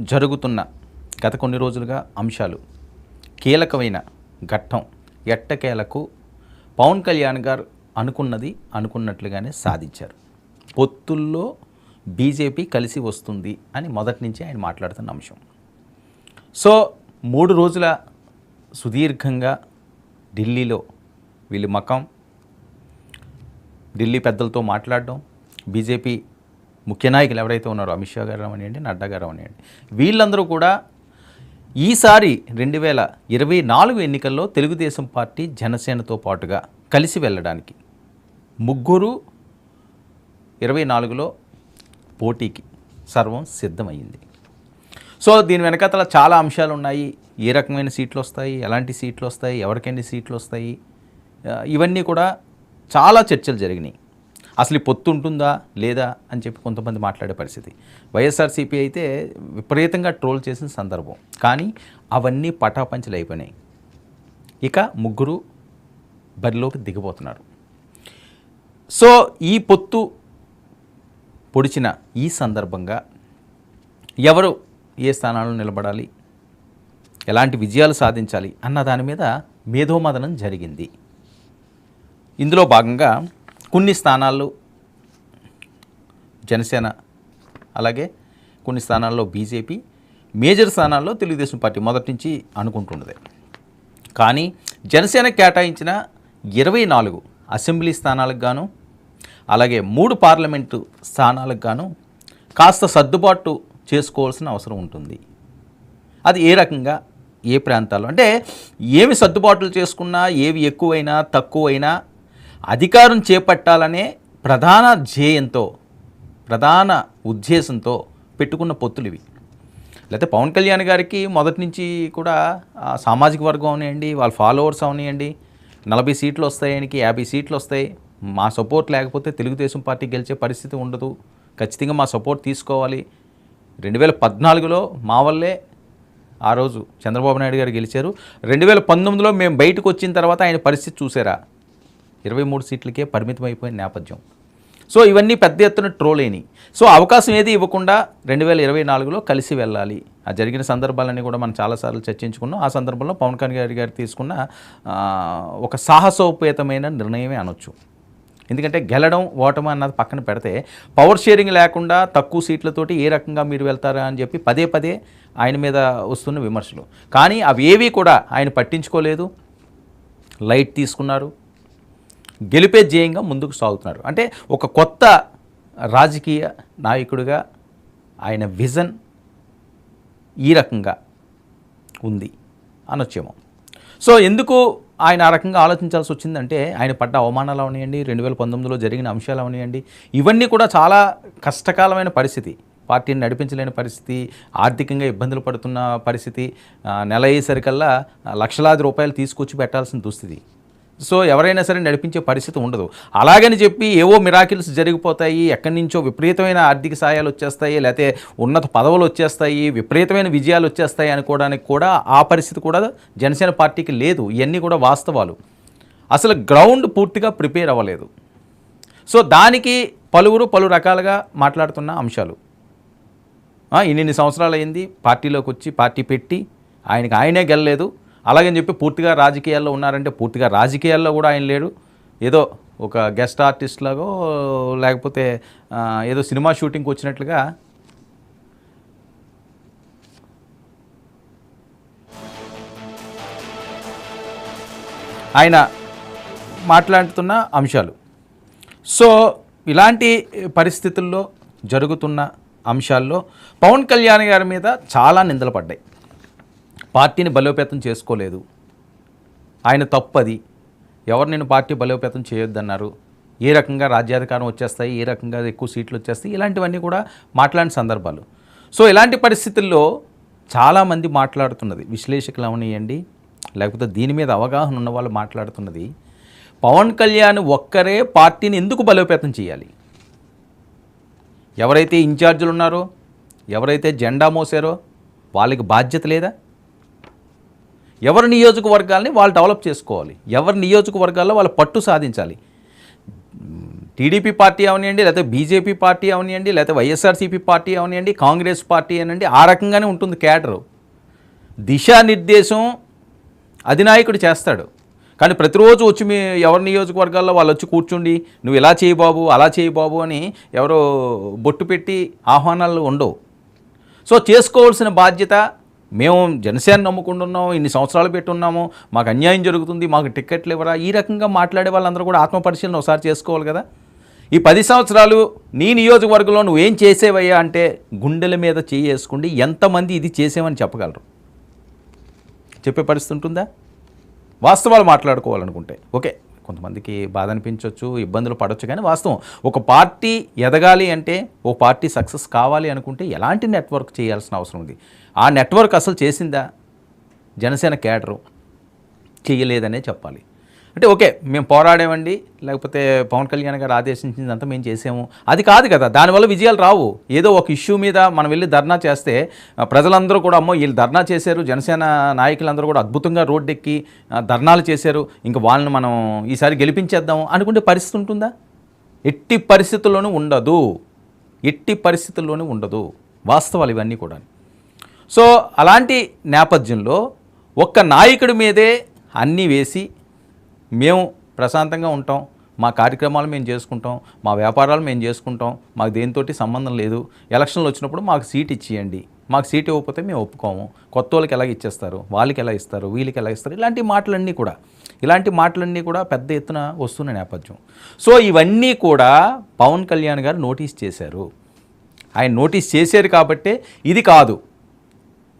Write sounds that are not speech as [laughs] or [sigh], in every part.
జరుగుతున్న గత కొన్ని రోజులుగా అంశాలు. కీలకమైన ఘట్టం ఎట్టకేలకు పవన్ కళ్యాణ్ గారు అనుకున్నది అనుకున్నట్లుగానే సాధించారు. పొత్తుల్లో బీజేపీ కలిసి వస్తుంది అని మొదటి నుంచి ఆయన మాట్లాడుతున్న అంశం. సో మూడు రోజుల సుదీర్ఘంగా ఢిల్లీలో వీళ్ళు మకం ఢిల్లీ పెద్దలతో మాట్లాడడం బీజేపీ ముఖ్య నాయకులు ఎవరైతే ఉన్నారో అమిత్ షా గారు అవనివ్వండి నడ్డా గారు అవనివ్వండి వీళ్ళందరూ కూడా ఈసారి రెండు వేల ఇరవై నాలుగు ఎన్నికల్లో తెలుగుదేశం పార్టీ జనసేనతో పాటుగా కలిసి వెళ్ళడానికి ముగ్గురు ఇరవై నాలుగులో పోటీకి సర్వం సిద్ధమైంది. సో దీని వెనకాతల చాలా అంశాలు ఉన్నాయి. ఏ రకమైన సీట్లు వస్తాయి? ఎలాంటి సీట్లు వస్తాయి? ఎవరికెన్ని సీట్లు వస్తాయి? ఇవన్నీ కూడా చాలా చర్చలు జరిగినాయి. అసలు ఈ పొత్తు ఉంటుందా లేదా అని చెప్పి కొంతమంది మాట్లాడే పరిస్థితి. వైఎస్ఆర్సీపీ అయితే విపరీతంగా ట్రోల్ చేసిన సందర్భం. కానీ అవన్నీ పటాపంచలు అయిపోయినాయి. ఇక ముగ్గురు బరిలోకి దిగిపోతున్నారు. సో ఈ పొత్తు పొడిచిన ఈ సందర్భంగా ఎవరు ఏ స్థానాల్లో నిలబడాలి ఎలాంటి విజయాలు సాధించాలి అన్న దాని మీద మేధోమదనం జరిగింది. ఇందులో భాగంగా కొన్ని స్థానాల్లో జనసేన అలాగే కొన్ని స్థానాల్లో బీజేపీ మేజర్ స్థానాల్లో తెలుగుదేశం పార్టీ మొదటి నుంచి అనుకుంటున్నదే కానీ జనసేన కేటాయించిన ఇరవై నాలుగు అసెంబ్లీ స్థానాలకు గాను అలాగే మూడు పార్లమెంటు స్థానాలకు గాను కాస్త సర్దుబాటు చేసుకోవాల్సిన అవసరం ఉంటుంది. అది ఏ రకంగా ఏ ప్రాంతాల్లో? అంటే ఏమి సర్దుబాట్లు చేసుకున్నా ఏవి ఎక్కువైనా తక్కువైనా అధికారం చేపట్టాలనే ప్రధాన ధ్యేయంతో ప్రధాన ఉద్దేశంతో పెట్టుకున్న పొత్తులు ఇవి. లేకపోతే పవన్ కళ్యాణ్ గారికి మొదటి నుంచి కూడా సామాజిక వర్గం అవనివ్వండి వాళ్ళ ఫాలోవర్స్ అవనివ్వండి నలభై సీట్లు వస్తాయి ఆయనకి యాభై సీట్లు వస్తాయి. మా సపోర్ట్ లేకపోతే తెలుగుదేశం పార్టీ గెలిచే పరిస్థితి ఉండదు. ఖచ్చితంగా మా సపోర్ట్ తీసుకోవాలి. రెండు వేల పద్నాలుగులో మా వల్లే ఆ రోజు చంద్రబాబు నాయుడు గారు గెలిచారు. రెండు వేల పంతొమ్మిదిలో మేము బయటకు వచ్చిన తర్వాత ఆయన పరిస్థితి చూసారా? ఇరవై మూడు సీట్లకే పరిమితమైపోయిన నేపథ్యం. సో ఇవన్నీ పెద్ద ఎత్తున ట్రోల్ అయినాయి సో అవకాశం ఏది ఇవ్వకుండా రెండు వేల ఇరవై నాలుగులో కలిసి వెళ్ళాలి. ఆ జరిగిన సందర్భాలన్నీ కూడా మనం చాలాసార్లు చర్చించుకున్నాం. ఆ సందర్భంలో పవన్ కళ్యాణ్ గారి గారు తీసుకున్న ఒక సాహసోపేతమైన నిర్ణయమే అనొచ్చు. ఎందుకంటే గెలడం ఓటమి అన్నది పక్కన పెడితే పవర్ షేరింగ్ లేకుండా తక్కువ సీట్లతోటి ఏ రకంగా మీరు వెళ్తారా అని చెప్పి పదే పదే ఆయన మీద వస్తున్న విమర్శలు. కానీ అవి ఏవి కూడా ఆయన పట్టించుకోలేదు. లైట్ తీసుకున్నారు. గెలిపే ధ్యేయంగా ముందుకు సాగుతున్నారు. అంటే ఒక కొత్త రాజకీయ నాయకుడిగా ఆయన విజన్ ఈ రకంగా ఉంది అనొచ్చేమో. సో ఎందుకు ఆయన ఆ రకంగా ఆలోచించాల్సి వచ్చిందంటే ఆయన పడ్డ అవమానాలు అవనివ్వండి రెండు వేల పంతొమ్మిదిలో జరిగిన అంశాలు అవనివ్వండి ఇవన్నీ కూడా చాలా కష్టకాలమైన పరిస్థితి. పార్టీని నడిపించలేని పరిస్థితి ఆర్థికంగా ఇబ్బందులు పడుతున్న పరిస్థితి నెల అయ్యేసరికల్లా లక్షలాది రూపాయలు తీసుకొచ్చి పెట్టాల్సిన దుస్థితి. సో ఎవరైనా సరే నడిపించే పరిస్థితి ఉండదు. అలాగని చెప్పి ఏవో మిరాకిల్స్ జరిగిపోతాయి ఎక్కడి నుంచో విపరీతమైన ఆర్థిక సాయాలు వచ్చేస్తాయి లేకపోతే ఉన్నత పదవులు వచ్చేస్తాయి విపరీతమైన విజయాలు వచ్చేస్తాయి అనుకోవడానికి కూడా ఆ పరిస్థితి కూడా జనసేన పార్టీకి లేదు. ఇవన్నీ కూడా వాస్తవాలు. అసలు గ్రౌండ్ పూర్తిగా ప్రిపేర్ అవ్వలేదు. సో దానికి పలువురు పలు రకాలుగా మాట్లాడుతున్న అంశాలు. ఇన్ని సంవత్సరాలు అయింది పార్టీలోకి వచ్చి పార్టీ పెట్టి ఆయనకి ఆయనే గెలలేదు. అలాగని చెప్పి పూర్తిగా రాజకీయాల్లో ఉన్నారంటే పూర్తిగా రాజకీయాల్లో కూడా ఆయన లేడు. ఏదో ఒక గెస్ట్ ఆర్టిస్ట్ లాగో లేకపోతే ఏదో సినిమా షూటింగ్కి వచ్చినట్లుగా ఆయన మాట్లాడుతున్న అంశాలు. సో ఇలాంటి పరిస్థితుల్లో జరుగుతున్న అంశాల్లో పవన్ కళ్యాణ్ గారి మీద చాలా నిందలు పడ్డాయి. పార్టీని బలోపేతం చేసుకోలేదు. ఆయన తప్పది. ఎవరు నేను పార్టీ బలోపేతం చేయొద్దన్నారు. ఏ రకంగా రాజ్యాధికారం వచ్చేస్తాయి ఏ రకంగా ఎక్కువ సీట్లు వచ్చేస్తాయి ఇలాంటివన్నీ కూడా మాట్లాడిన సందర్భాలు. సో ఇలాంటి పరిస్థితుల్లో చాలామంది మాట్లాడుతున్నది విశ్లేషకులు అవనియండి లేకపోతే దీని మీద అవగాహన ఉన్న వాళ్ళు మాట్లాడుతున్నది పవన్ కళ్యాణ్ ఒక్కరే పార్టీని ఎందుకు బలోపేతం చేయాలి? ఎవరైతే ఇన్ఛార్జీలు ఉన్నారో ఎవరైతే జెండా మోసారో వాళ్ళకి బాధ్యత లేదా? ఎవరి నియోజకవర్గాల్ని వాళ్ళు డెవలప్ చేసుకోవాలి. ఎవరి నియోజకవర్గాల్లో వాళ్ళు పట్టు సాధించాలి. టీడీపీ పార్టీ అవనియండి లేకపోతే బీజేపీ పార్టీ అవనియండి లేకపోతే వైఎస్ఆర్సీపీ పార్టీ అవనియండి కాంగ్రెస్ పార్టీ అనండి ఆ రకంగానే ఉంటుంది క్యాడరు. దిశానిర్దేశం అధినాయకుడు చేస్తాడు. కానీ ప్రతిరోజు వచ్చి మీ ఎవరి నియోజకవర్గాల్లో వాళ్ళు వచ్చి కూర్చుండి నువ్వు ఇలా చేయి బాబు అలా చేయి బాబు అని ఎవరో బొట్టు పెట్టి ఆహ్వానాలు ఉండవు. సో చేసుకోవాల్సిన బాధ్యత మేము జనసేన నమ్ముకుంటున్నాం ఇన్ని సంవత్సరాలు పెట్టున్నాము మాకు అన్యాయం జరుగుతుంది మాకు టిక్కెట్లు ఇవ్వరా? ఈ రకంగా మాట్లాడే వాళ్ళందరూ కూడా ఆత్మపరిశీలన ఒకసారి చేసుకోవాలి కదా. ఈ పది సంవత్సరాలు నీ నియోజకవర్గంలో నువ్వేం చేసేవయ్యా అంటే గుండెల మీద చేసుకుండి ఎంతమంది ఇది చేసేవని చెప్పగలరు. చెప్పే పరిస్థితి ఉంటుందా? వాస్తవాలు మాట్లాడుకోవాలనుకుంటే. ఓకే కొంతమందికి బాధ అనిపించవచ్చు ఇబ్బందులు పడవచ్చు కానీ వాస్తవం ఒక పార్టీ ఎదగాలి అంటే ఒక పార్టీ సక్సెస్ కావాలి అనుకుంటే ఎలాంటి నెట్వర్క్ చేయాల్సిన అవసరం ఉంది? ఆ నెట్వర్క్ అసలు చేసిందా? జనసేన కేడరు చేయలేదనే చెప్పాలి. అంటే ఓకే మేము పోరాడామండి లేకపోతే పవన్ కళ్యాణ్ గారు ఆదేశించిందంతా మేము చేసాము. అది కాదు కదా దానివల్ల విజయాలు రావు. ఏదో ఒక ఇష్యూ మీద మనం వెళ్ళి ధర్నా చేస్తే ప్రజలందరూ కూడా అమ్మో వీళ్ళు ధర్నా చేశారు జనసేన నాయకులందరూ కూడా అద్భుతంగా రోడ్డెక్కి ధర్నాలు చేశారు ఇంకా వాళ్ళని మనం ఈసారి గెలిపించేద్దాం అనుకుంటే పరిస్థితి ఉంటుందా? ఎట్టి పరిస్థితుల్లోనూ ఉండదు. ఎట్టి పరిస్థితుల్లోనూ ఉండదు. వాస్తవాలు ఇవన్నీ కూడా సో అలాంటి నేపథ్యంలో ఒక్క నాయకుడి మీదే అన్నీ వేసి మేము ప్రశాంతంగా ఉంటాం. మా కార్యక్రమాలు మేము చేసుకుంటాం. మా వ్యాపారాలు మేము చేసుకుంటాం. మాకు దేనితోటి సంబంధం లేదు. ఎలక్షన్లు వచ్చినప్పుడు మాకు సీట్ ఇచ్చేయండి. మాకు సీట్ ఇవ్వకపోతే మేము ఒప్పుకోము. కొత్త వాళ్ళకి ఎలా ఇచ్చేస్తారు? వాళ్ళకి ఎలా ఇస్తారు? వీళ్ళకి ఎలా ఇస్తారు? ఇలాంటి మాటలన్నీ కూడా. ఇలాంటి మాటలన్నీ కూడా పెద్ద ఎత్తున వస్తున్న నేపథ్యం. సో ఇవన్నీ కూడా పవన్ కళ్యాణ్ గారు నోటీస్ చేశారు. ఆయన నోటీస్ చేశారు కాబట్టే ఇది కాదు.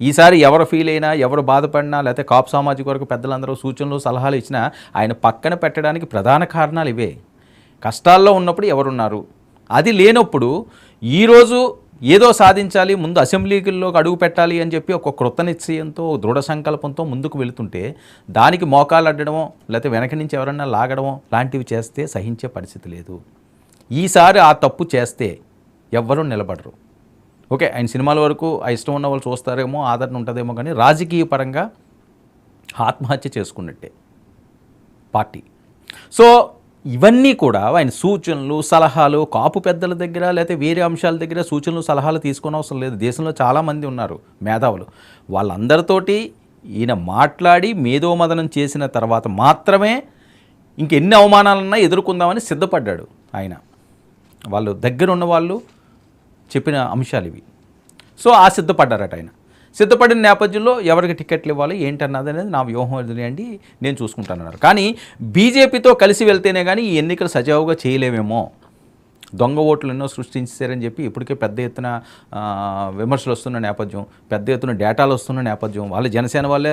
ఈసారి ఎవరు ఫీల్ అయినా ఎవరు బాధపడినా లేకపోతే కాపు సామాజిక వరకు పెద్దలందరూ సూచనలు సలహాలు ఇచ్చినా ఆయన పక్కన పెట్టడానికి ప్రధాన కారణాలు ఇవే. కష్టాల్లో ఉన్నప్పుడు ఎవరున్నారు? అది లేనప్పుడు ఈరోజు ఏదో సాధించాలి ముందు అసెంబ్లీలోకి అడుగు పెట్టాలి అని చెప్పి ఒక కృత నిశ్చయంతో దృఢ సంకల్పంతో ముందుకు వెళుతుంటే దానికి మోకాలు అడ్డడమో లేకపోతే వెనక నుంచి ఎవరన్నా లాగడమో లాంటివి చేస్తే సహించే పరిస్థితి లేదు. ఈసారి ఆ తప్పు చేస్తే ఎవ్వరూ నిలబడరు. ఓకే ఆయన సినిమాల వరకు ఆ ఇష్టం ఉన్న వాళ్ళు చూస్తారేమో ఆదరణ ఉంటుందేమో కానీ రాజకీయ పరంగా ఆత్మహత్య చేసుకున్నట్టే పార్టీ. సో ఇవన్నీ కూడా ఆయన సూచనలు సలహాలు కాపు పెద్దల దగ్గర లేకపోతే వేరే అంశాల దగ్గర సూచనలు సలహాలు తీసుకునే అవసరం లేదు. దేశంలో చాలామంది ఉన్నారు మేధావులు. వాళ్ళందరితోటి ఈయన మాట్లాడి మేధోమదనం చేసిన తర్వాత మాత్రమే ఇంకెన్ని అవమానాలన్నా ఎదుర్కొందామని సిద్ధపడ్డాడు ఆయన. వాళ్ళు దగ్గర ఉన్న వాళ్ళు చెప్పిన అంశాలు ఇవి. సో ఆ సిద్ధపడ్డారట ఆయన. సిద్ధపడిన నేపథ్యంలో ఎవరికి టికెట్లు ఇవ్వాలి ఏంటన్నది అనేది నా వ్యూహం వదిలేయండి నేను చూసుకుంటానన్నారు. కానీ బీజేపీతో కలిసి వెళ్తేనే కానీ ఈ ఎన్నికలు సజావుగా చేయలేమేమో. దొంగ ఓట్లు ఎన్నో సృష్టించారని చెప్పి ఇప్పటికే పెద్ద ఎత్తున విమర్శలు వస్తున్న నేపథ్యం పెద్ద ఎత్తున డేటాలు వస్తున్న నేపథ్యం వాళ్ళు జనసేన వాళ్ళే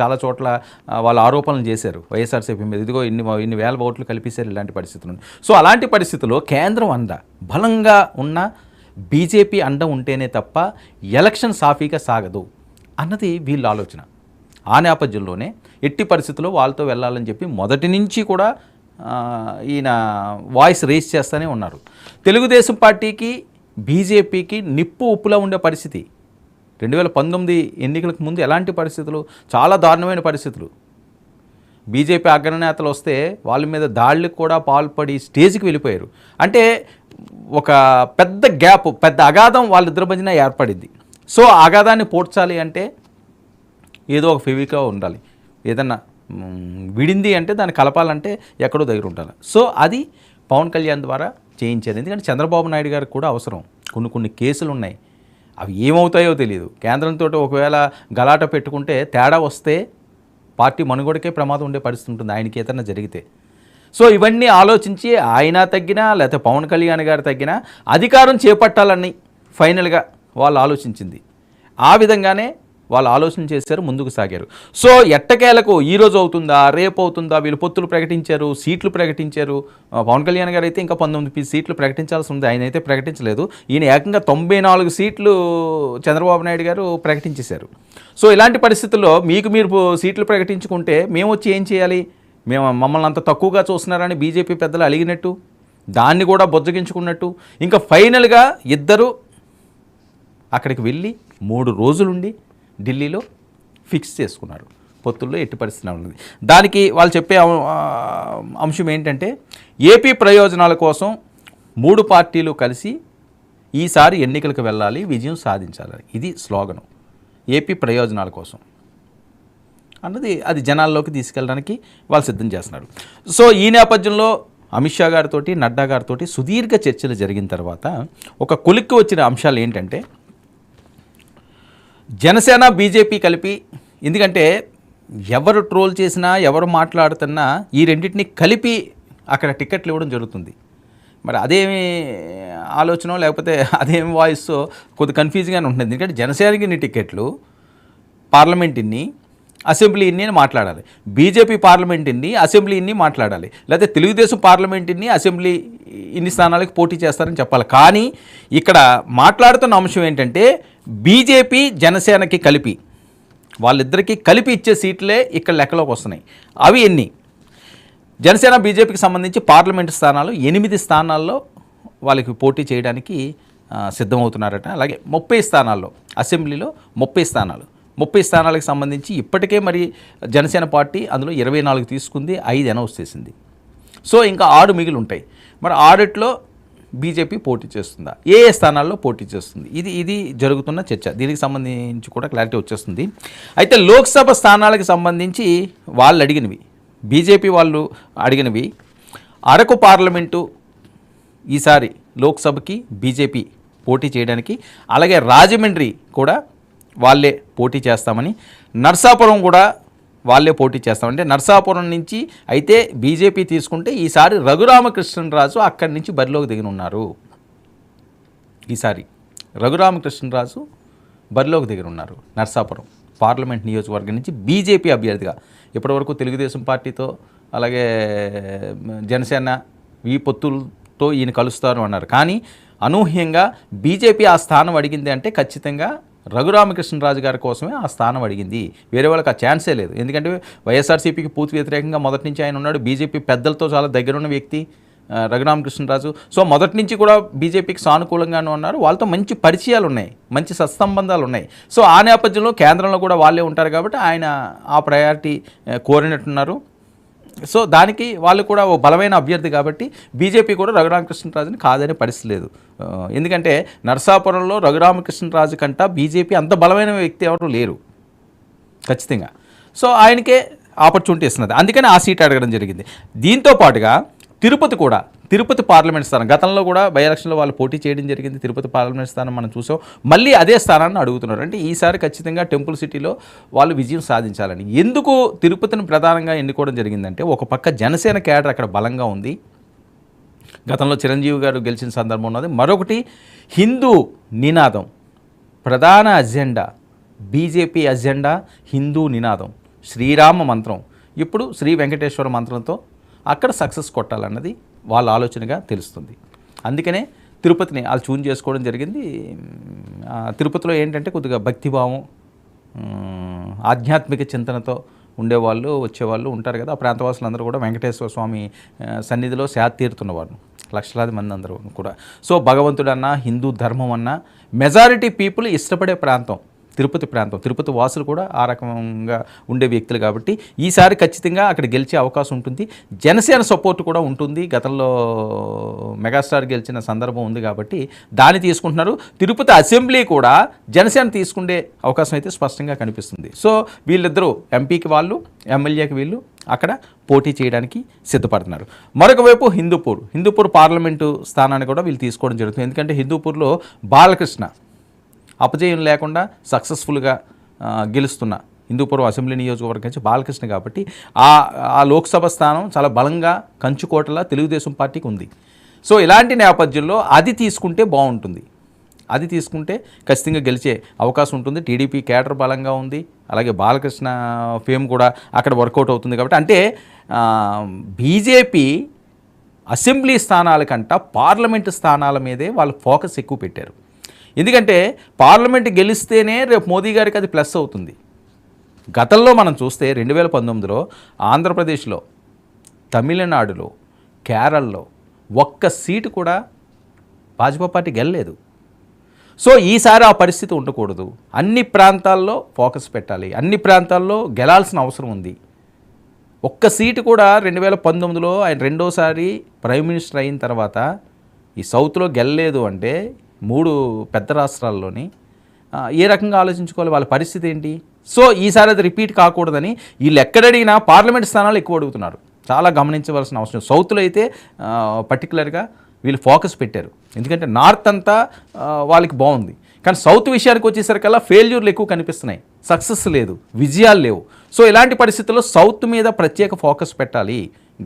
చాలా చోట్ల వాళ్ళ ఆరోపణలు చేశారు. వైఎస్ఆర్సీపీ మీద ఇదిగో ఇన్ని ఇన్ని వేల ఓట్లు కల్పించారు ఇలాంటి పరిస్థితులు. సో అలాంటి పరిస్థితుల్లో కేంద్రం అంద బలంగా ఉన్న బీజేపీ అండ ఉంటేనే తప్ప ఎలక్షన్ సాఫీగా సాగదు అన్నది వీళ్ళ ఆలోచన. ఆ నేపథ్యంలోనే ఎట్టి పరిస్థితుల్లో వాళ్ళతో వెళ్ళాలని చెప్పి మొదటి నుంచి కూడా ఈయన వాయిస్ రేస్ చేస్తూనే ఉన్నారు. తెలుగుదేశం పార్టీకి బీజేపీకి నిప్పు ఉప్పులా ఉండే పరిస్థితి. రెండు వేల పంతొమ్మిది ఎన్నికలకు ముందు ఎలాంటి పరిస్థితులు? చాలా దారుణమైన పరిస్థితులు. బీజేపీ అగ్రనేతలు వస్తే వాళ్ళ మీద దాడులకు కూడా పాల్పడి స్టేజ్కి వెళ్ళిపోయారు. అంటే ఒక పెద్ద గ్యాప్ పెద్ద అగాధం వాళ్ళిద్దరి మధ్యన ఏర్పడింది. సో అగాధాన్ని పోడ్చాలి అంటే ఏదో ఒక ఫెవికా ఉండాలి. ఏదన్నా విడింది అంటే దాన్ని కలపాలంటే ఎక్కడో దగ్గర ఉండాలి. సో అది పవన్ కళ్యాణ్ ద్వారా చేయించారు. ఎందుకంటే చంద్రబాబు నాయుడు గారికి కూడా అవసరం. కొన్ని కొన్ని కేసులు ఉన్నాయి అవి ఏమవుతాయో తెలియదు కేంద్రంతో ఒకవేళ గలాట పెట్టుకుంటే తేడా వస్తే పార్టీ మనుగడకే ప్రమాదం ఉండే పరిస్థితి ఉంటుంది. ఆయనకి ఏదైనా జరిగితే. సో ఇవన్నీ ఆలోచించి ఆయన తగ్గినా లేకపోతే పవన్ కళ్యాణ్ గారు తగ్గినా అధికారం చేపట్టాలని ఫైనల్గా వాళ్ళు ఆలోచించింది. ఆ విధంగానే వాళ్ళు ఆలోచన చేశారు ముందుకు సాగారు. సో ఎట్టకేలకు ఈరోజు అవుతుందా రేపు అవుతుందా వీళ్ళు పొత్తులు ప్రకటించారు సీట్లు ప్రకటించారు. పవన్ కళ్యాణ్ గారు అయితే ఇంకా పంతొమ్మిది పీ- సీట్లు ప్రకటించాల్సి ఉంది ఆయన అయితే ప్రకటించలేదు. ఈయన ఏకంగా తొంభై నాలుగు సీట్లు చంద్రబాబు నాయుడు గారు ప్రకటించేశారు. సో ఇలాంటి పరిస్థితుల్లో మీకు మీరు సీట్లు ప్రకటించుకుంటే మేము వచ్చి ఏం చేయాలి? మేము మమ్మల్ని అంత తక్కువగా చూస్తున్నారని బీజేపీ పెద్దలు అలిగినట్టు దాన్ని కూడా బొజ్జగించుకున్నట్టు ఇంకా ఫైనల్గా ఇద్దరు అక్కడికి వెళ్ళి మూడు రోజులుండి ఢిల్లీలో ఫిక్స్ చేసుకున్నారు. పొత్తుల్లో ఎట్టి పరిస్థితి ఉన్నది దానికి వాళ్ళు చెప్పే అంశం ఏంటంటే ఏపీ ప్రయోజనాల కోసం మూడు పార్టీలు కలిసి ఈసారి ఎన్నికలకు వెళ్ళాలి విజయం సాధించాలి ఇది స్లోగను. ఏపీ ప్రయోజనాల కోసం. అన్నది అది జనాల్లోకి తీసుకెళ్ళడానికి వాళ్ళు సిద్ధం చేస్తున్నారు. సో ఈ నేపథ్యంలో అమిత్ షా గారితో నడ్డా గారితో సుదీర్ఘ చర్చలు జరిగిన తర్వాత ఒక కొలిక్కి వచ్చిన అంశాలు ఏంటంటే జనసేన బీజేపీ కలిపి ఎందుకంటే ఎవరు ట్రోల్ చేసినా ఎవరు మాట్లాడుతున్నా ఈ రెండింటిని కలిపి అక్కడ టికెట్లు ఇవ్వడం జరుగుతుంది. మరి అదేమి ఆలోచన లేకపోతే అదేమి వాయిస్ కొద్ది కన్ఫ్యూజ్గానే ఉంటుంది. ఎందుకంటే జనసేనకి ఇన్ని టికెట్లు పార్లమెంట్ ఇన్ని అసెంబ్లీ ఇన్ని అని మాట్లాడాలి. బీజేపీ పార్లమెంట్ ఇన్ని అసెంబ్లీ ఇన్ని మాట్లాడాలి. లేకపోతే తెలుగుదేశం పార్లమెంట్ ఇన్ని అసెంబ్లీ ఇన్ని స్థానాలకు పోటీ చేస్తారని చెప్పాలి. కానీ ఇక్కడ మాట్లాడుతున్న అంశం ఏంటంటే బీజేపీ జనసేనకి కలిపి వాళ్ళిద్దరికీ కలిపి ఇచ్చే సీట్లే ఇక్కడ లెక్కలోకి వస్తున్నాయి. అవి ఎన్ని? జనసేన బీజేపీకి సంబంధించి పార్లమెంటు స్థానాలు ఎనిమిది స్థానాల్లో వాళ్ళకి పోటీ చేయడానికి సిద్ధమవుతున్నారట. అలాగే ముప్పై స్థానాల్లో అసెంబ్లీలో ముప్పై స్థానాలు. ముప్పై స్థానాలకు సంబంధించి ఇప్పటికే మరి జనసేన పార్టీ అందులో ఇరవై నాలుగు తీసుకుంది ఐదు అనౌన్స్ చేసింది. సో ఇంకా ఆరు మిగిలి ఉంటాయి మరి ఆడిట్లో బీజేపీ పోటీ చేస్తుందా? ఏ ఏ స్థానాల్లో పోటీ చేస్తుంది? ఇది ఇది జరుగుతున్న చర్చ. దీనికి సంబంధించి కూడా క్లారిటీ వచ్చేస్తుంది. అయితే లోక్సభ స్థానాలకు సంబంధించి వాళ్ళు అడిగినవి బీజేపీ వాళ్ళు అడిగినవి అరకు పార్లమెంటు ఈసారి లోక్సభకి బీజేపీ పోటీ చేయడానికి అలాగే రాజమండ్రి కూడా వాళ్ళే పోటీ చేస్తామని నర్సాపురం కూడా వాళ్ళే పోటీ చేస్తామంటే నర్సాపురం నుంచి అయితే బీజేపీ తీసుకుంటే ఈసారి రఘురామకృష్ణరాజు అక్కడి నుంచి బరిలోకి దిగనున్నారు. ఈసారి రఘురామకృష్ణరాజు బరిలోకి దిగనున్నారు నర్సాపురం పార్లమెంట్ నియోజకవర్గం నుంచి బీజేపీ అభ్యర్థిగా. ఇప్పటివరకు తెలుగుదేశం పార్టీతో అలాగే జనసేన ఈ పొత్తులతో ఈయన కలుస్తారు అన్నారు. కానీ అనూహ్యంగా బీజేపీ ఆ స్థానం అడిగింది అంటే ఖచ్చితంగా రఘురామకృష్ణరాజు గారి కోసమే ఆ స్థానం అడిగింది. వేరే వాళ్ళకి ఆ ఛాన్సే లేదు. ఎందుకంటే వైఎస్ఆర్సీపీకి పూర్తి వ్యతిరేకంగా మొదటి నుంచి ఆయన ఉన్నాడు. బీజేపీ పెద్దలతో చాలా దగ్గరున్న వ్యక్తి రఘురామకృష్ణరాజు. సో మొదటి నుంచి కూడా బీజేపీకి సానుకూలంగానే ఉన్నారు. వాళ్ళతో మంచి పరిచయాలు ఉన్నాయి. మంచి సత్సంబంధాలు ఉన్నాయి. సో ఆ నేపథ్యంలో కేంద్రంలో కూడా వాళ్ళే ఉంటారు కాబట్టి ఆయన ఆ ప్రయారిటీ కోరినట్టున్నారు. సో దానికి వాళ్ళు కూడా ఓ బలమైన అభ్యర్థి కాబట్టి బీజేపీ కూడా రఘురామకృష్ణరాజుని కాదనే పరిస్థితి లేదు ఎందుకంటే నరసాపురంలో రఘురామకృష్ణరాజు కంట బీజేపీ అంత బలమైన వ్యక్తి ఎవరు లేరు. ఖచ్చితంగా. సో ఆయనకే ఆపర్చునిటీ ఇస్తున్నది అందుకని ఆ సీట్ అడగడం జరిగింది. దీంతో పాటుగా తిరుపతి కూడా తిరుపతి పార్లమెంట్ స్థానం. గతంలో కూడా బై ఎలక్షన్లో వాళ్ళు పోటీ చేయడం జరిగింది. తిరుపతి పార్లమెంట్ స్థానం మనం చూసాం. మళ్ళీ అదే స్థానాన్ని అడుగుతున్నారు. అంటే ఈసారి ఖచ్చితంగా టెంపుల్ సిటీలో వాళ్ళు విజయం సాధించాలని. ఎందుకు తిరుపతిని ప్రధానంగా ఎన్నుకోవడం జరిగిందంటే ఒక పక్క జనసేన క్యాడర్ అక్కడ బలంగా ఉంది. గతంలో చిరంజీవి గారు గెలిచిన సందర్భం ఉన్నది. మరొకటి హిందూ నినాదం. ప్రధాన అజెండా బీజేపీ అజెండా హిందూ నినాదం. శ్రీరామ మంత్రం. ఇప్పుడు శ్రీ వెంకటేశ్వర మంత్రంతో అక్కడ సక్సెస్ కొట్టాలన్నది వాళ్ళ ఆలోచనగా తెలుస్తుంది. అందుకనే తిరుపతిని వాళ్ళు చూన్ చేసుకోవడం జరిగింది. తిరుపతిలో ఏంటంటే కొద్దిగా భక్తిభావం ఆధ్యాత్మిక చింతనతో ఉండేవాళ్ళు వచ్చేవాళ్ళు ఉంటారు కదా. ఆ ప్రాంతవాసులందరూ కూడా వెంకటేశ్వర స్వామి సన్నిధిలో శాత్ తీరుతున్నవారు లక్షలాది మంది అందరూ కూడా. సో భగవంతుడన్నా హిందూ ధర్మం అన్నా మెజారిటీ పీపుల్ ఇష్టపడే ప్రాంతం. తిరుపతి ప్రాంతం తిరుపతి వాసులు కూడా ఆ రకంగా ఉండే వ్యక్తులు కాబట్టి ఈసారి ఖచ్చితంగా అక్కడ గెలిచే అవకాశం ఉంటుంది. జనసేన సపోర్ట్ కూడా ఉంటుంది. గతంలో మెగాస్టార్ గెలిచిన సందర్భం ఉంది కాబట్టి దాన్ని తీసుకుంటున్నారు. తిరుపతి అసెంబ్లీ కూడా జనసేన తీసుకునే అవకాశం అయితే స్పష్టంగా కనిపిస్తుంది. సో వీళ్ళిద్దరూ ఎంపీకి వాళ్ళు ఎమ్మెల్యేకి వీళ్ళు అక్కడ పోటీ చేయడానికి సిద్ధపడుతున్నారు. మరొక వైపు హిందూపూర్ హిందూపూర్ పార్లమెంటు స్థానాన్ని కూడా వీళ్ళు తీసుకోవడం జరుగుతుంది. ఎందుకంటే హిందూపూర్లో బాలకృష్ణ అపజయం లేకుండా సక్సెస్ఫుల్గా గెలుస్తున్న హిందూపురం అసెంబ్లీ నియోజకవర్గం నుంచి బాలకృష్ణ కాబట్టి ఆ ఆ లోక్సభ స్థానం చాలా బలంగా కంచుకోటలా తెలుగుదేశం పార్టీకి ఉంది. సో ఇలాంటి నేపథ్యంలో అది తీసుకుంటే బాగుంటుంది. అది తీసుకుంటే ఖచ్చితంగా గెలిచే అవకాశం ఉంటుంది. టీడీపీ కేటర్ బలంగా ఉంది. అలాగే బాలకృష్ణ ఫేమ్ కూడా అక్కడ వర్కౌట్ అవుతుంది కాబట్టి అంటే బీజేపీ అసెంబ్లీ స్థానాల కంట పార్లమెంటు స్థానాల మీదే వాళ్ళు ఫోకస్ ఎక్కువ పెట్టారు. ఎందుకంటే పార్లమెంట్ గెలిస్తేనే రేపు మోదీ గారికి అది ప్లస్ అవుతుంది. గతంలో మనం చూస్తే రెండు వేల పంతొమ్మిదిలో ఆంధ్రప్రదేశ్లో తమిళనాడులో కేరళలో ఒక్క సీటు కూడా భాజపా పార్టీ గెలలేదు. సో ఈసారి ఆ పరిస్థితి ఉండకూడదు. అన్ని ప్రాంతాల్లో ఫోకస్ పెట్టాలి. అన్ని ప్రాంతాల్లో గెలాల్సిన అవసరం ఉంది. ఒక్క సీటు కూడా రెండు వేల పంతొమ్మిదిలో ఆయన రెండోసారి ప్రైమ్ మినిస్టర్ అయిన తర్వాత ఈ సౌత్లో గెలలేదు అంటే మూడు పెద్ద రాష్ట్రాల్లోని ఏ రకంగా ఆలోచించుకోవాలి వాళ్ళ పరిస్థితి ఏంటి? సో ఈసారి అది రిపీట్ కాకూడదని వీళ్ళు ఎక్కడడిగినా పార్లమెంట్ స్థానాలు ఎక్కువ అడుగుతున్నారు. చాలా గమనించవలసిన అవసరం. సౌత్లో అయితే పర్టికులర్గా వీళ్ళు ఫోకస్ పెట్టారు. ఎందుకంటే నార్త్ అంతా వాళ్ళకి బాగుంది. కానీ సౌత్ విషయానికి వచ్చేసరికల్లా ఫెయిల్యూర్లు ఎక్కువ కనిపిస్తున్నాయి. సక్సెస్ లేదు. విజయాలు లేవు. సో ఇలాంటి పరిస్థితుల్లో సౌత్ మీద ప్రత్యేక ఫోకస్ పెట్టాలి.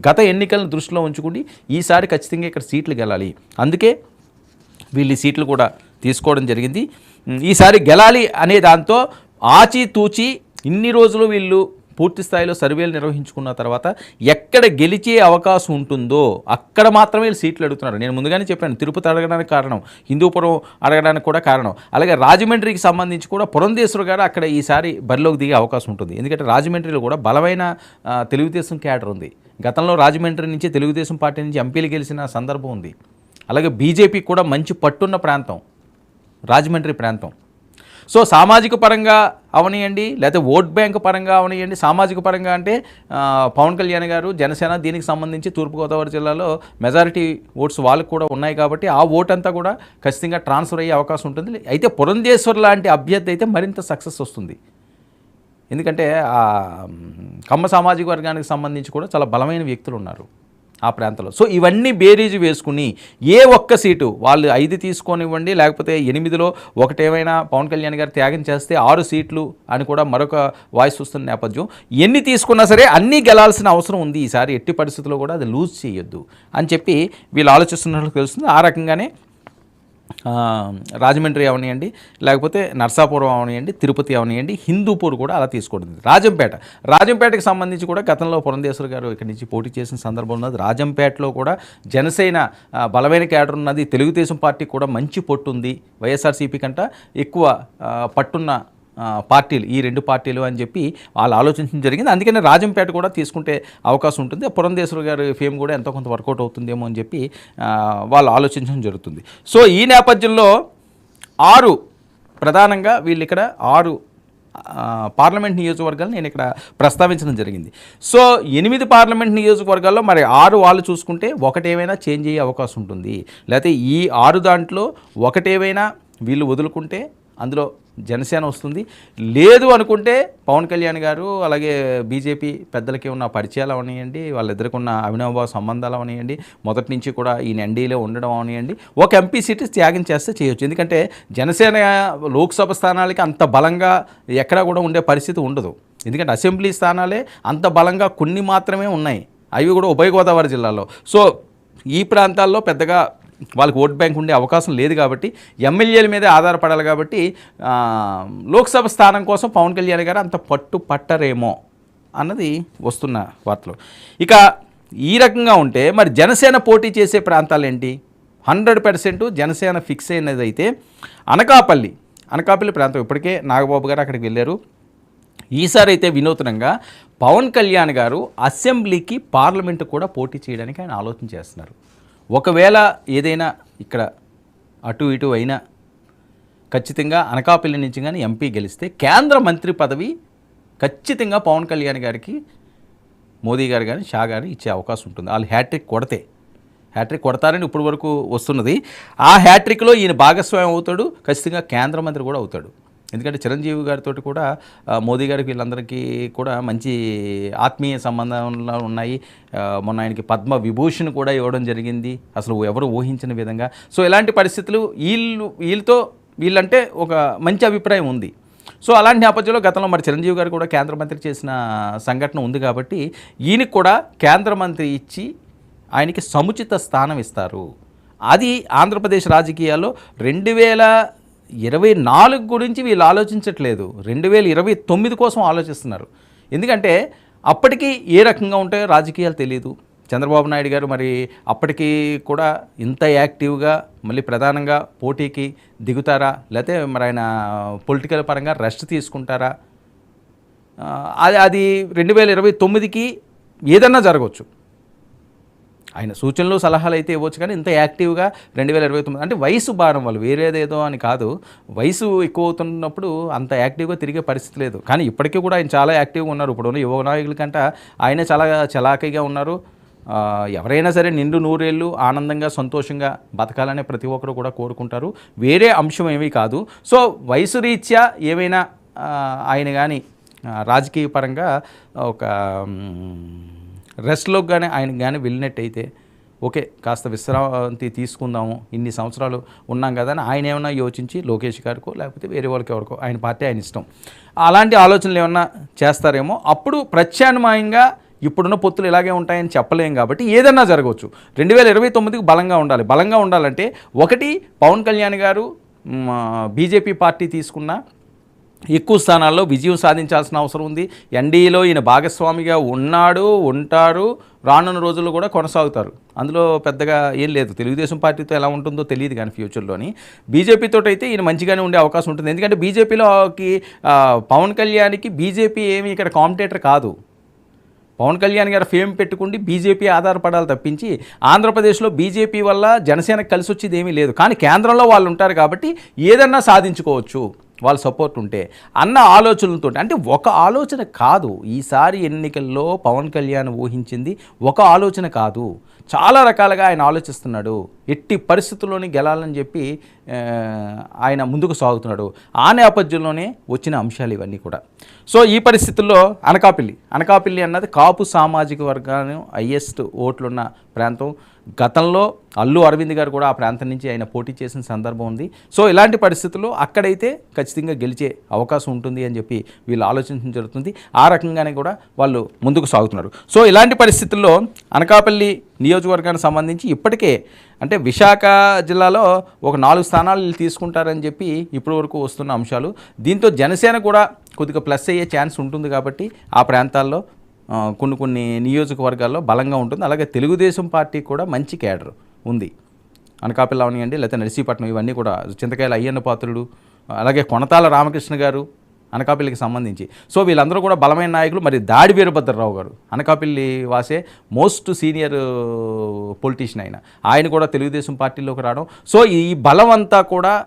గత ఎన్నికలను దృష్టిలో ఉంచుకుని ఈసారి ఖచ్చితంగా ఇక్కడ సీట్లు గెలాలి. అందుకే వీళ్ళు సీట్లు కూడా తీసుకోవడం జరిగింది. ఈసారి గెలాలి అనే దాంతో ఆచితూచి ఇన్ని రోజులు వీళ్ళు పూర్తి స్థాయిలో సర్వేలు నిర్వహించుకున్న తర్వాత ఎక్కడ గెలిచే అవకాశం ఉంటుందో అక్కడ మాత్రమే వీళ్ళు సీట్లు అడుగుతున్నారు. నేను ముందుగానే చెప్పాను తిరుపతి అడగడానికి కారణం హిందూపురం అడగడానికి కూడా కారణం. అలాగే రాజమండ్రికి సంబంధించి కూడా పురంధేశ్వరు గారు అక్కడ ఈసారి బరిలోకి దిగే అవకాశం ఉంటుంది. ఎందుకంటే రాజమండ్రిలో కూడా బలమైన తెలుగుదేశం క్యాడర్ ఉంది. గతంలో రాజమండ్రి నుంచి తెలుగుదేశం పార్టీ నుంచి ఎంపీలు గెలిచిన సందర్భం ఉంది. అలాగే బీజేపీ కూడా మంచి పట్టున్న ప్రాంతం రాజమండ్రి ప్రాంతం. సో సామాజిక పరంగా అవనియండి లేకపోతే ఓట్ బ్యాంక్ పరంగా అవనియండి. సామాజిక పరంగా అంటే పవన్ కళ్యాణ్ గారు జనసేన దీనికి సంబంధించి తూర్పుగోదావరి జిల్లాలో మెజారిటీ ఓట్స్ వాళ్ళకు కూడా ఉన్నాయి కాబట్టి ఆ ఓట్ అంతా కూడా ఖచ్చితంగా ట్రాన్స్ఫర్ అయ్యే అవకాశం ఉంటుంది. అయితే పురంధేశ్వర్ లాంటి అభ్యర్థి అయితే మరింత సక్సెస్ వస్తుంది. ఎందుకంటే ఆ కమ్మ సామాజిక వర్గానికి సంబంధించి కూడా చాలా బలమైన వ్యక్తులు ఉన్నారు. ఆ ప్రాంతంలో. సో ఇవన్నీ బేరీజు వేసుకుని ఏ ఒక్క సీటు వాళ్ళు ఐదు తీసుకొనివ్వండి లేకపోతే ఎనిమిదిలో ఒకటేమైనా పవన్ కళ్యాణ్ గారు త్యాగం చేస్తే ఆరు సీట్లు అని కూడా మరొక వాయిస్ వస్తున్న నేపథ్యం. ఎన్ని తీసుకున్నా సరే అన్నీ గెలాల్సిన అవసరం ఉంది ఈసారి. ఎట్టి పరిస్థితుల్లో కూడా అది లూజ్ చేయొద్దు అని చెప్పి వీళ్ళు ఆలోచిస్తున్నట్లు తెలుస్తుంది. ఆ రకంగానే రాజమండ్రి అవనియండి లేకపోతే నర్సాపురం అవనియండి తిరుపతి అవనియండి హిందూపూర్ కూడా అలా తీసుకుంటుంది రాజంపేట రాజంపేటకి సంబంధించి కూడా గతంలో పురంధేశ్వర్ గారు ఇక్కడి నుంచి పోటీ చేసిన సందర్భం ఉన్నది. రాజంపేటలో కూడా జనసేన బలమైన క్యాడర్ ఉన్నది. తెలుగుదేశం పార్టీ కూడా మంచి పొట్టు ఉంది వైఎస్ఆర్సీపీ కంట ఎక్కువ పట్టున్న పార్టీలు ఈ రెండు పార్టీలు అని చెప్పి వాళ్ళు ఆలోచించడం జరిగింది. అందుకనే రాజంపేట కూడా తీసుకుంటే అవకాశం ఉంటుంది. పురంధేశ్వర గారి ఫేమ్ కూడా ఎంతో కొంత వర్కౌట్ అవుతుందేమో అని చెప్పి వాళ్ళు ఆలోచించడం జరుగుతుంది. సో ఈ నేపథ్యంలో ఆరు ప్రధానంగా వీళ్ళు ఇక్కడ ఆరు పార్లమెంట్ నియోజకవర్గాలు నేను ఇక్కడ ప్రస్తావించడం జరిగింది. సో ఎనిమిది పార్లమెంట్ నియోజకవర్గాల్లో మరి ఆరు వాళ్ళు చూసుకుంటే ఒకటేమైనా చేంజ్ అయ్యే అవకాశం ఉంటుంది. లేకపోతే ఈ ఆరు దాంట్లో ఒకటేమైనా వీళ్ళు వదులుకుంటే అందులో జనసేన వస్తుంది. లేదు అనుకుంటే పవన్ కళ్యాణ్ గారు అలాగే బీజేపీ పెద్దలకి ఉన్న పరిచయాలు అవనియండి వాళ్ళిద్దరికి ఉన్న అవినాభావ సంబంధాలు అవనియండి మొదటి నుంచి కూడా ఈ ఎన్డీలో ఉండడం అవనియండి ఒక ఎంపీ సీట్ త్యాగం చేస్తే చేయొచ్చు. ఎందుకంటే జనసేన లోక్సభ స్థానాలకి అంత బలంగా ఎక్కడా కూడా ఉండే పరిస్థితి ఉండదు. ఎందుకంటే అసెంబ్లీ స్థానాలే అంత బలంగా కొన్ని మాత్రమే ఉన్నాయి. అవి కూడా ఉభయ గోదావరి జిల్లాలో. సో ఈ ప్రాంతాల్లో పెద్దగా వాళ్ళకి ఓట్ బ్యాంక్ ఉండే అవకాశం లేదు కాబట్టి ఎమ్మెల్యేల మీదే ఆధారపడాలి కాబట్టి లోక్సభ స్థానం కోసం పవన్ కళ్యాణ్ గారు అంత పట్టు పట్టరేమో అన్నది వస్తున్న వార్తలు. ఇక ఈ రకంగా ఉంటే మరి జనసేన పోటీ చేసే ప్రాంతాలు ఏంటి హండ్రెడ్ పర్సెంట్ జనసేన ఫిక్స్ అయినది అయితే అనకాపల్లి. అనకాపల్లి ప్రాంతం ఇప్పటికే నాగబాబు గారు అక్కడికి వెళ్ళారు. ఈసారి అయితే వినూత్నంగా పవన్ కళ్యాణ్ గారు అసెంబ్లీకి పార్లమెంటు కూడా పోటీ చేయడానికి ఆయన ఆలోచన చేస్తున్నారు. ఒకవేళ ఏదైనా ఇక్కడ అటు ఇటు అయినా ఖచ్చితంగా అనకాపల్లి నుంచి కానీ ఎంపీ గెలిస్తే కేంద్ర మంత్రి పదవి ఖచ్చితంగా పవన్ కళ్యాణ్ గారికి మోదీ గారు కానీ షా గారు ఇచ్చే అవకాశం ఉంటుంది. వాళ్ళు హ్యాట్రిక్ కొడితే హ్యాట్రిక్ కొడతారని ఇప్పటి వరకు వస్తున్నది. ఆ హ్యాట్రిక్లో ఈయన భాగస్వామ్యం అవుతాడు. ఖచ్చితంగా కేంద్ర మంత్రి కూడా అవుతాడు. ఎందుకంటే చిరంజీవి గారితో కూడా మోదీ గారికి వీళ్ళందరికీ కూడా మంచి ఆత్మీయ సంబంధంలో ఉన్నాయి. మొన్న ఆయనకి పద్మ విభూషణ్ కూడా ఇవ్వడం జరిగింది. అసలు ఎవరు ఊహించిన విధంగా. సో ఇలాంటి పరిస్థితులు వీళ్ళు వీళ్ళతో వీళ్ళంటే ఒక మంచి అభిప్రాయం ఉంది. సో అలాంటి నేపథ్యంలో గతంలో మరి చిరంజీవి గారు కూడా కేంద్ర మంత్రి చేసిన సంఘటన ఉంది కాబట్టి ఈయనకి కూడా కేంద్ర మంత్రి ఇచ్చి ఆయనకి సముచిత స్థానం ఇస్తారు. అది ఆంధ్రప్రదేశ్ రాజకీయాల్లో రెండు వేల ఇరవై నాలుగు గురించి వీళ్ళు ఆలోచించట్లేదు. రెండు వేల ఇరవై తొమ్మిది కోసం ఆలోచిస్తున్నారు. ఎందుకంటే అప్పటికి ఏ రకంగా ఉంటాయో రాజకీయాలు తెలియదు చంద్రబాబు నాయుడు గారు మరి అప్పటికీ కూడా ఇంత యాక్టివ్గా మళ్ళీ ప్రధానంగా పోటీకి దిగుతారా? లేకపోతే మరి ఆయన పొలిటికల్ పరంగా రెస్ట్ తీసుకుంటారా? అది అది రెండు వేల ఇరవై తొమ్మిదికి ఏదన్నా జరగవచ్చు. ఆయన సూచనలు సలహాలు అయితే ఇవ్వచ్చు కానీ ఇంత యాక్టివ్గా రెండు వేల ఇరవై తొమ్మిది అంటే వయసు భారం వాళ్ళు వేరేదేదో అని కాదు. వయసు ఎక్కువ అవుతున్నప్పుడు అంత యాక్టివ్గా తిరిగే పరిస్థితి లేదు. కానీ ఇప్పటికీ కూడా ఆయన చాలా యాక్టివ్గా ఉన్నారు. ఇప్పుడు ఉన్న యువ నాయకుల కంటే ఆయనే చాలా చలాకీగా ఉన్నారు. ఎవరైనా సరే నిండు నూరేళ్ళు ఆనందంగా సంతోషంగా బతకాలనే ప్రతి ఒక్కరు కూడా కోరుకుంటారు. వేరే అంశం ఏమీ కాదు. సో వయసు రీత్యా ఏమైనా ఆయన కానీ రాజకీయ పరంగా ఒక రెస్ట్లోకి కానీ ఆయన కానీ వెళ్ళినట్టయితే ఓకే కాస్త విశ్రాంతి తీసుకుందాము ఇన్ని సంవత్సరాలు ఉన్నాం కదా అని ఆయన ఏమైనా యోచించి లోకేష్ గారికో లేకపోతే వేరే వాళ్ళకి ఎవరికో ఆయన పార్టీ ఆయన ఇష్టం. అలాంటి ఆలోచనలు ఏమన్నా చేస్తారేమో అప్పుడు ప్రత్యామ్నాయంగా ఇప్పుడున్న పొత్తులు ఇలాగే ఉంటాయని చెప్పలేం కాబట్టి ఏదన్నా జరగవచ్చు. రెండు వేల ఇరవై తొమ్మిదికి బలంగా ఉండాలి. బలంగా ఉండాలంటే ఒకటి పవన్ కళ్యాణ్ గారు బీజేపీ పార్టీ తీసుకున్న ఎక్కువ స్థానాల్లో విజయం సాధించాల్సిన అవసరం ఉంది. ఎన్డీఏలో ఈయన భాగస్వామిగా ఉన్నాడు ఉంటారు. రానున్న రోజుల్లో కూడా కొనసాగుతారు. అందులో పెద్దగా ఏం లేదు. తెలుగుదేశం పార్టీతో ఎలా ఉంటుందో తెలియదు కానీ ఫ్యూచర్లోని. బీజేపీతో అయితే ఈయన మంచిగానే ఉండే అవకాశం ఉంటుంది. ఎందుకంటే బీజేపీలోకి పవన్ కళ్యాణ్కి బీజేపీ ఏమి ఇక్కడ కాంపిటేటర్ కాదు. పవన్ కళ్యాణ్ గారు ఫేమ్ పెట్టుకుండి బీజేపీ ఆధారపడాలి తప్పించి ఆంధ్రప్రదేశ్లో బీజేపీ వల్ల జనసేనకు కలిసి వచ్చేది ఏమీ లేదు. కానీ కేంద్రంలో వాళ్ళు ఉంటారు కాబట్టి ఏదన్నా సాధించుకోవచ్చు. వాళ్ళ సపోర్ట్ ఉంటే అన్న ఆలోచనలతో అంటే ఒక ఆలోచన కాదు. ఈసారి ఎన్నికల్లో పవన్ కళ్యాణ్ ఊహించింది ఒక ఆలోచన కాదు. చాలా రకాలుగా ఆయన ఆలోచిస్తున్నాడు. ఎట్టి పరిస్థితుల్లోని గెలాలని చెప్పి ఆయన ముందుకు సాగుతున్నాడు. ఆ నేపథ్యంలోనే వచ్చిన అంశాలు ఇవన్నీ కూడా. సో ఈ పరిస్థితుల్లో అనకాపల్లి అనకాపల్లి అన్నది కాపు సామాజిక వర్గాన్ని హయ్యెస్ట్ ఓట్లున్న ప్రాంతం. గతంలో అల్లు అరవింద్ గారు కూడా ఆ ప్రాంతం నుంచి ఆయన పోటీ చేసిన సందర్భం ఉంది. సో ఇలాంటి పరిస్థితుల్లో అక్కడైతే ఖచ్చితంగా గెలిచే అవకాశం ఉంటుంది అని చెప్పి వీళ్ళు ఆలోచించడం జరుగుతుంది. ఆ రకంగానే కూడా వాళ్ళు ముందుకు సాగుతున్నారు. సో ఇలాంటి పరిస్థితుల్లో అనకాపల్లి నియోజకవర్గానికి సంబంధించి ఇప్పటికే అంటే విశాఖ జిల్లాలో ఒక నాలుగు స్థానాలు తీసుకుంటారని చెప్పి ఇప్పటి వరకు వస్తున్న అంశాలు. దీంతో జనసేన కూడా కొద్దిగా ప్లస్ అయ్యే ఛాన్స్ ఉంటుంది కాబట్టి ఆ ప్రాంతాల్లో కొన్ని కొన్ని నియోజకవర్గాల్లో బలంగా ఉంటుంది. అలాగే తెలుగుదేశం పార్టీ కూడా మంచి కేడరు ఉంది. అనకాపల్లి అవనివ్వండి లేకపోతే నర్సీపట్నం ఇవన్నీ కూడా చింతకాయల అయ్యన్న పాత్రుడు అలాగే కొనతాల రామకృష్ణ గారు అనకాపల్లికి సంబంధించి. సో వీళ్ళందరూ కూడా బలమైన నాయకులు మరి దాడి వీరభద్రరావు గారు. అనకాపల్లి వాసే మోస్ట్ సీనియర్ పొలిటీషియన్ ఆయన. ఆయన కూడా తెలుగుదేశం పార్టీలోకి రావడం. సో ఈ బలం అంతా కూడా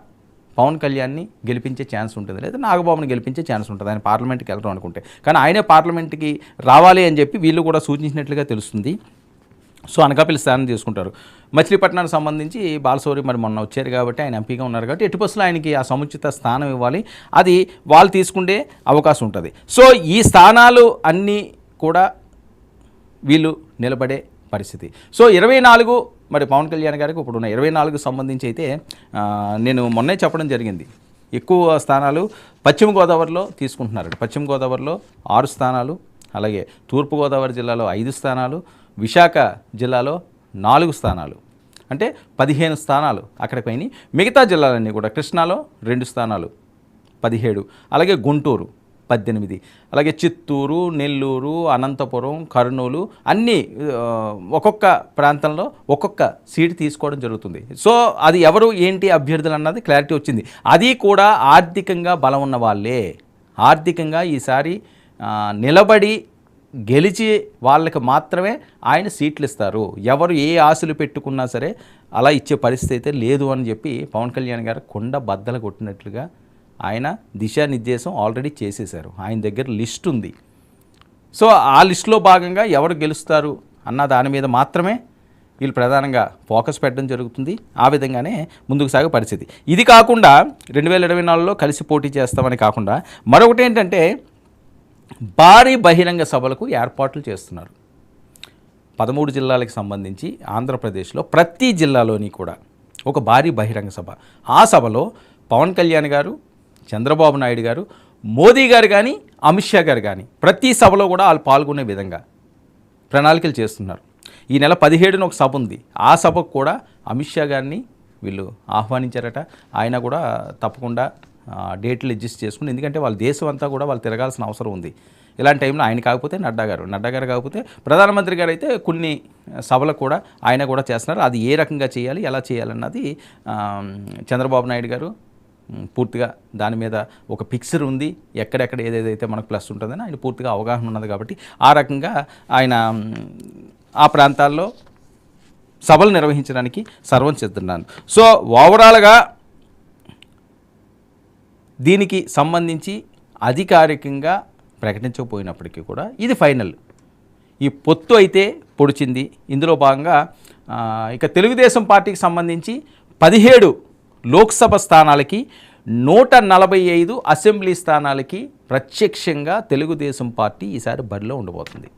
పవన్ కళ్యాణ్ని గెలిపించే ఛాన్స్ ఉంటుంది. లేదా నాగబాబుని గెలిపించే ఛాన్స్ ఉంటుంది. ఆయన పార్లమెంట్కి వెళ్ళడం అనుకుంటే. కానీ ఆయనే పార్లమెంట్కి రావాలి అని చెప్పి వీళ్ళు కూడా సూచించినట్లుగా తెలుస్తుంది. సో అనకాపల్లి స్థానం తీసుకుంటారు. మచిలీపట్నానికి సంబంధించి బాలసౌరి మరి మొన్న వచ్చారు కాబట్టి ఆయన ఎంపీగా ఉన్నారు కాబట్టి ఎటు బస్సులో ఆయనకి ఆ సముచిత స్థానం ఇవ్వాలి. అది వాళ్ళు తీసుకుండే అవకాశం ఉంటుంది. సో ఈ స్థానాలు అన్నీ కూడా వీళ్ళు నిలబడే పరిస్థితి. సో ఇరవై నాలుగు మరి పవన్ కళ్యాణ్ గారికి ఇప్పుడు ఉన్న ఇరవై నాలుగు సంబంధించి అయితే నేను మొన్నే చెప్పడం జరిగింది. ఎక్కువ స్థానాలు పశ్చిమ గోదావరిలో తీసుకుంటున్నారు. పశ్చిమ గోదావరిలో ఆరు స్థానాలు అలాగే తూర్పుగోదావరి జిల్లాలో ఐదు స్థానాలు విశాఖ జిల్లాలో నాలుగు స్థానాలు. అంటే పదిహేను స్థానాలు అక్కడ పోయినాయి. మిగతా జిల్లాలన్నీ కూడా కృష్ణాలో రెండు స్థానాలు పదిహేడు. అలాగే గుంటూరు పద్దెనిమిది. అలాగే చిత్తూరు నెల్లూరు అనంతపురం కర్నూలు అన్నీ ఒక్కొక్క ప్రాంతంలో ఒక్కొక్క సీట్ తీసుకోవడం జరుగుతుంది. సో అది ఎవరు ఏంటి అభ్యర్థులు అన్నది క్లారిటీ వచ్చింది. అది కూడా ఆర్థికంగా బలం ఉన్న వాళ్ళే. ఆర్థికంగా ఈసారి నిలబడి గెలిచి వాళ్ళకి మాత్రమే ఆయన సీట్లు ఇస్తారు ఎవరు ఏ ఆశలు పెట్టుకున్నా సరే అలా ఇచ్చే పరిస్థితి అయితే లేదు అని చెప్పి పవన్ కళ్యాణ్ గారు కొండ బద్దలు కొట్టినట్లుగా ఆయన దిశానిర్దేశం ఆల్రెడీ చేసేశారు. ఆయన దగ్గర లిస్ట్ ఉంది. సో ఆ లిస్టులో భాగంగా ఎవరు గెలుస్తారు అన్న దాని మీద మాత్రమే వీళ్ళు ప్రధానంగా ఫోకస్ పెట్టడం జరుగుతుంది. ఆ విధంగానే ముందుకు సాగే పరిస్థితి. ఇది కాకుండా రెండు వేల ఇరవై నాలుగులో కలిసి పోటీ చేస్తామని కాకుండా మరొకటి ఏంటంటే భారీ బహిరంగ సభలకు ఏర్పాట్లు చేస్తున్నారు. పదమూడు జిల్లాలకు సంబంధించి ఆంధ్రప్రదేశ్లో ప్రతి జిల్లాలోని కూడా ఒక భారీ బహిరంగ సభ. ఆ సభలో పవన్ కళ్యాణ్ గారు చంద్రబాబు నాయుడు గారు మోదీ గారు కానీ అమిత్ షా గారు కానీ ప్రతి సభలో కూడా వాళ్ళు పాల్గొనే విధంగా ప్రణాళికలు చేస్తున్నారు. ఈ నెల పదిహేడున ఒక సభ ఉంది. ఆ సభకు కూడా అమిత్ షా గారిని వీళ్ళు ఆహ్వానించారట. ఆయన కూడా తప్పకుండా డేట్లు అడ్జస్ట్ చేసుకుని ఎందుకంటే వాళ్ళ దేశం అంతా కూడా వాళ్ళు తిరగాల్సిన అవసరం ఉంది. ఇలాంటి టైంలో ఆయన కాకపోతే నడ్డా గారు నడ్డా గారు కాకపోతే ప్రధానమంత్రి గారు అయితే కొన్ని సభలకు కూడా ఆయన కూడా చేస్తున్నారు. అది ఏ రకంగా చేయాలి ఎలా చేయాలన్నది చంద్రబాబు నాయుడు గారు పూర్తిగా దాని మీద ఒక పిక్చర్ ఉంది. ఎక్కడెక్కడ ఏదేదైతే మనకు ప్లస్ ఉంటుందని ఆయన పూర్తిగా అవగాహన ఉన్నది కాబట్టి ఆ రకంగా ఆయన ఆ ప్రాంతాల్లో సభలు నిర్వహించడానికి సర్వం చేస్తున్నాను సో ఓవరాల్గా దీనికి సంబంధించి అధికారికంగా ప్రకటించకపోయినప్పటికీ కూడా ఇది ఫైనల్. ఈ పొత్తు అయితే పొడిచింది. ఇందులో భాగంగా ఇక తెలుగుదేశం పార్టీకి సంబంధించి పదిహేడు లోక్సభ స్థానాలకి నూట నలభై ఐదు అసెంబ్లీ స్థానాలకి ప్రత్యక్షంగా తెలుగుదేశం పార్టీ ఈసారి బరిలో ఉండబోతుంది.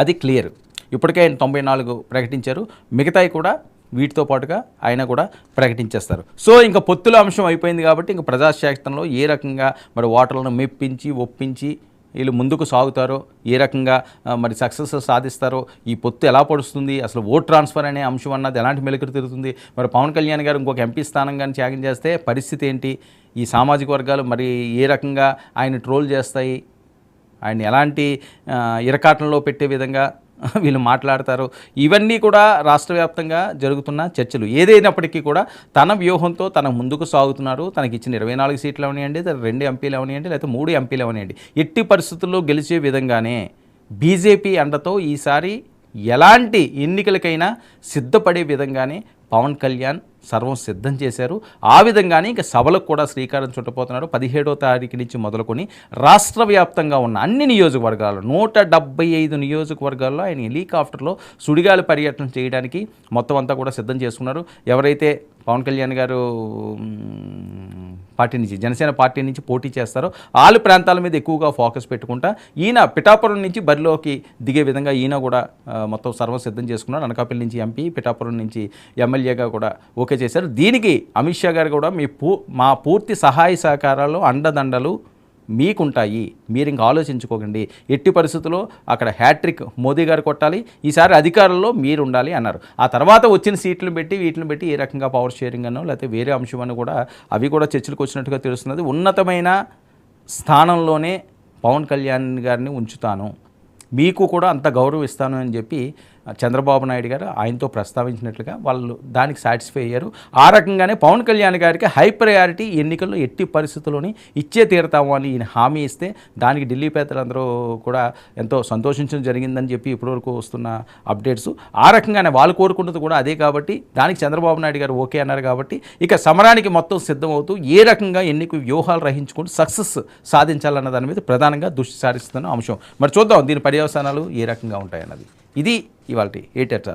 అది క్లియర్. ఇప్పటికే ఆయన తొంభై నాలుగు ప్రకటించారు. మిగతాయి కూడా వీటితో పాటుగా ఆయన కూడా ప్రకటించేస్తారు. సో ఇంకా పొత్తుల అంశం అయిపోయింది కాబట్టి ఇంకా ప్రజాశాస్త్రంలో ఏ రకంగా మరి ఓటర్లను మెప్పించి ఒప్పించి వీళ్ళు ముందుకు సాగుతారో ఏ రకంగా మరి సక్సెస్ సాధిస్తారో ఈ పొత్తు ఎలా పడుస్తుంది అసలు ఓట్ ట్రాన్స్ఫర్ అనే అంశం అన్నది ఎలాంటి మెలుకులు తిరుగుతుంది మరి పవన్ కళ్యాణ్ గారు ఇంకొక ఎంపీ స్థానం కానీ త్యాగం చేస్తే పరిస్థితి ఏంటి ఈ సామాజిక వర్గాలు మరి ఏ రకంగా ఆయన ట్రోల్ చేస్తాయి ఆయన ఎలాంటి ఇరకాటంలో పెట్టే విధంగా [laughs] వీళ్ళు మాట్లాడతారు. ఇవన్నీ కూడా రాష్ట్ర వ్యాప్తంగా జరుగుతున్న చర్చలు. ఏదైనప్పటికీ కూడా తన వ్యూహంతో తన ముందుకు సాగుతున్నారు తనకి ఇచ్చిన ఇరవై నాలుగు సీట్లు అవనివ్వండి రెండు ఎంపీలు అవనివ్వండి లేకపోతే మూడు ఎంపీలు అవనివ్వండి ఎట్టి పరిస్థితుల్లో గెలిచే విధంగానే బీజేపీ అండతో ఈసారి ఎలాంటి ఎన్నికలకైనా సిద్ధపడే విధంగానే పవన్ కళ్యాణ్ సర్వం సిద్ధం చేశారు. ఆ విధంగానే ఇంకా సభలకు కూడా శ్రీకారం చుట్టపోతున్నారు పదిహేడో తారీఖు నుంచి మొదలుకొని రాష్ట్ర వ్యాప్తంగా ఉన్న అన్ని నియోజకవర్గాల్లో నూట డెబ్బై ఐదు నియోజకవర్గాల్లో ఆయన హెలికాప్టర్లో సుడిగాలి పర్యటన చేయడానికి మొత్తం అంతా కూడా సిద్ధం చేసుకున్నారు. ఎవరైతే పవన్ కళ్యాణ్ గారు పార్టీ నుంచి జనసేన పార్టీ నుంచి పోటీ చేస్తారో ఆలు ప్రాంతాల మీద ఎక్కువగా ఫోకస్ పెట్టుకుంటా ఈయన పిఠాపురం నుంచి బరిలోకి దిగే విధంగా ఈయన కూడా మొత్తం సర్వం సిద్ధం అనకాపల్లి నుంచి ఎంపీ పిఠాపురం నుంచి ఎమ్మెల్యేగా కూడా ఓకే చేశారు. దీనికి అమిత్ షా గారు కూడా మీ పూ మా పూర్తి సహాయ సహకారాలు అండదండలు మీకుంటాయి మీరు ఇంకా ఆలోచించుకోకండి. ఎట్టి పరిస్థితుల్లో అక్కడ హ్యాట్రిక్ మోదీ గారు కొట్టాలి ఈసారి అధికారంలో మీరు ఉండాలి అన్నారు. ఆ తర్వాత వచ్చిన సీట్లు పెట్టి వీటిని పెట్టి ఏ రకంగా పవర్ షేరింగ్ అనో లేకపోతే వేరే అంశం అని కూడా అవి కూడా చర్చలకు వచ్చినట్టుగా తెలుస్తున్నది. ఉన్నతమైన స్థానంలోనే పవన్ కళ్యాణ్ గారిని ఉంచుతాను. మీకు కూడా అంత గౌరవిస్తాను అని చెప్పి చంద్రబాబు నాయుడు గారు ఆయనతో ప్రస్తావించినట్లుగా వాళ్ళు దానికి సాటిస్ఫై అయ్యారు. ఆ రకంగానే పవన్ కళ్యాణ్ గారికి హై ప్రయారిటీ ఎన్నికల్లో ఎట్టి పరిస్థితుల్లోని ఇచ్చే తీరతాము అని ఈయన హామీ ఇస్తే దానికి ఢిల్లీ పేదలందరూ కూడా ఎంతో సంతోషించడం జరిగిందని చెప్పి ఇప్పటివరకు వస్తున్న అప్డేట్స్ ఆ రకంగానే వాళ్ళు కోరుకుంటుంది కూడా అదే కాబట్టి దానికి చంద్రబాబు నాయుడు గారు ఓకే అన్నారు కాబట్టి ఇక సమరానికి మొత్తం సిద్ధమవుతూ ఏ రకంగా ఎన్నిక వ్యూహాలు రహించుకుంటూ సక్సెస్ సాధించాలన్న దాని మీద ప్రధానంగా దృష్టి సారిస్తున్న అంశం. మరి చూద్దాం దీని పర్యవసానాలు ఏ రకంగా ఉంటాయన్నది. ఇది ఇవాళ ఎయిట్